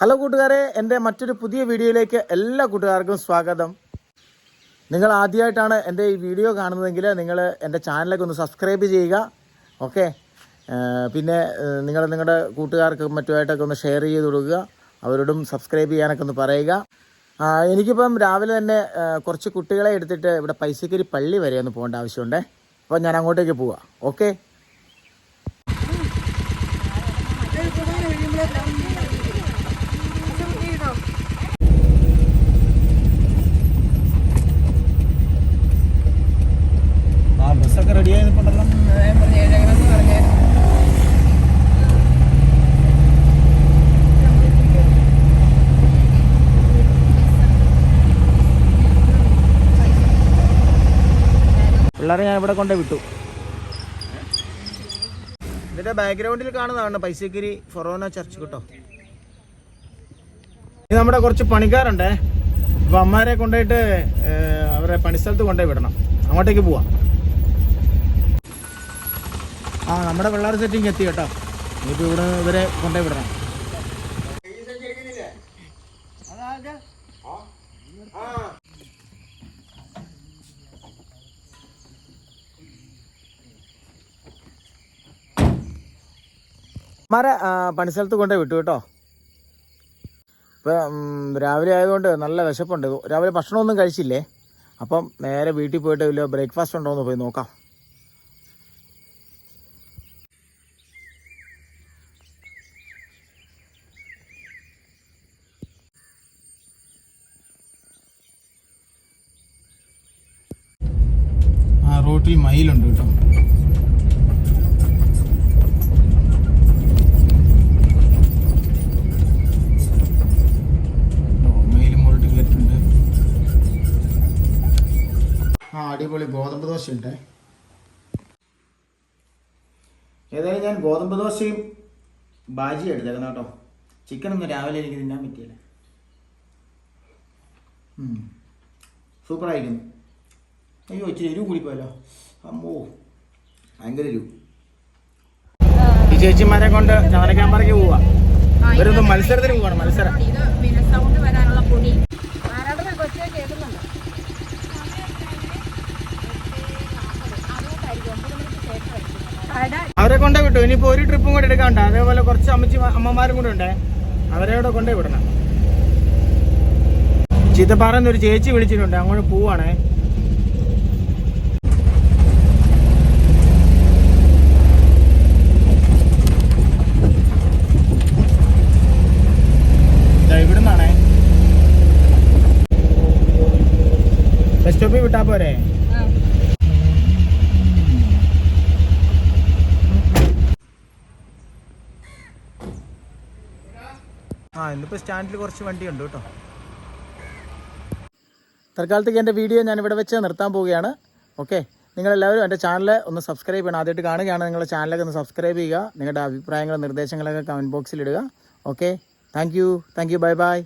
Hello കൂട്ടുകാരെ എന്റെ മറ്റൊരു പുതിയ വീഡിയോയിലേക്ക് എല്ലാ കൂട്ടുകാർക്കും സ്വാഗതം. നിങ്ങൾ ആദ്യമായിട്ടാണ് എന്റെ ഈ വീഡിയോ കാണുന്നതെങ്കിൽ നിങ്ങൾ എന്റെ ചാനലൊക്കെ ഒന്ന് സബ്സ്ക്രൈബ് ചെയ്യുക ഓക്കെ? പിന്നെ നിങ്ങൾ നിങ്ങളുടെ കൂട്ടുകാർക്ക് മറ്റുമായിട്ടൊക്കെ ഒന്ന് ഷെയർ ചെയ്ത് കൊടുക്കുക അവരോടും സബ്സ്ക്രൈബ് ചെയ്യാനൊക്കെ ഒന്ന് പറയുക. എനിക്കിപ്പം രാവിലെ തന്നെ കുറച്ച് കുട്ടികളെ എടുത്തിട്ട് ഇവിടെ പൈസക്കരി പള്ളി വരെ ഒന്ന് പോകേണ്ട ആവശ്യമുണ്ടേ. അപ്പോൾ ഞാൻ അങ്ങോട്ടേക്ക് പോവുക ഓക്കെ? പിള്ളേരെ ഞാൻ ഇവിടെ കൊണ്ടേ വിട്ടു. ഇതിന്റെ ബാക്ക്ഗ്രൗണ്ടിൽ കാണുന്നതാണ് പൈസക്കിരി ഫൊറോന ചർച്ച് കേട്ടോ. ഇത് നമ്മുടെ കുറച്ച് പണിക്കാരുണ്ടേ. അപ്പൊ അമ്മമാരെ കൊണ്ടുപോയിട്ട് അവരെ പണിസ്ഥലത്ത് കൊണ്ടുപോയി വിടണം. അങ്ങോട്ടേക്ക് പോവാം. ആ നമ്മുടെ പിള്ളേർ സെറ്റിംഗ് എത്തി കേട്ടോ. ഇനിയിപ്പോൾ ഇവിടെ ഇവരെ കൊണ്ടുപോയി വിടണം. മാരെ പണിസ്ഥലത്ത് കൊണ്ടുപോയി വിട്ടു കേട്ടോ. ഇപ്പം രാവിലെ ആയതുകൊണ്ട് നല്ല വിശപ്പുണ്ട്. രാവിലെ ഭക്ഷണമൊന്നും കഴിച്ചില്ലേ? അപ്പം നേരെ വീട്ടിൽ പോയിട്ട് വല്ല ബ്രേക്ക്ഫാസ്റ്റ് ഉണ്ടോ എന്ന് പോയി നോക്കാം. ആ റോട്ടിൽ മയിലുണ്ട് കേട്ടോ. ആ അടിപൊളി ഗോതമ്പ് ദോശ ഉണ്ടേ ഏതായാലും ഞാൻ ഗോതമ്പ് ദോശയും ബാജി എടുത്തേക്കുന്ന കേട്ടോ. ചിക്കൻ ഒന്നും രാവിലെ എനിക്ക് തിന്നാൻ പറ്റിയില്ല. സൂപ്പറായിരിക്കുന്നു അയ്യോ ഇച്ചിരി എരിവ് കൂടിപ്പോയല്ലോ അമ്മോ ഭയങ്കര എരിവ്. ഈ ചേച്ചിമാരെ കൊണ്ട് ചാനക്കാമ്പറയ്ക്ക് പോവാ. ഇവരൊന്നും മത്സരത്തിന് പോവാണ് മത്സരം. അവരെ കൊണ്ടേ വിട്ടു. ഇനിയിപ്പോ ഒരു ട്രിപ്പും കൂടെ എടുക്കാണ്ട. അതേപോലെ കുറച്ച് അമ്മച്ചി അമ്മമാരും കൂടെ ഉണ്ടേ. അവരെ കൂടെ കൊണ്ടേ വിടണം. ചീത്തപ്പാറ എന്നൊരു ചേച്ചി വിളിച്ചിട്ടുണ്ട്. അങ്ങോട്ട് പോവാണേ. ഇവിടുന്നാണേ. ബസ് സ്റ്റോപ്പിൽ വിട്ടാ പോരെ? ആ ഇന്നിപ്പോൾ സ്റ്റാൻഡിൽ കുറച്ച് വണ്ടിയുണ്ട് കേട്ടോ. തൽക്കാലത്തേക്ക് എന്റെ വീഡിയോ ഞാൻ ഇവിടെ വെച്ച് നിർത്താൻ പോവുകയാണ്. ഓക്കെ? നിങ്ങളെല്ലാവരും എന്റെ ചാനൽ ഒന്ന് സബ്സ്ക്രൈബ് ചെയ്യണം. ആദ്യമായിട്ട് കാണുകയാണ് നിങ്ങളുടെ ചാനലൊക്കെ ഒന്ന് സബ്സ്ക്രൈബ് ചെയ്യുക. നിങ്ങളുടെ അഭിപ്രായങ്ങളും നിർദ്ദേശങ്ങളൊക്കെ കമന്റ് ബോക്സിൽ ഇടുക. Okay? Thank you. Thank you. Bye bye.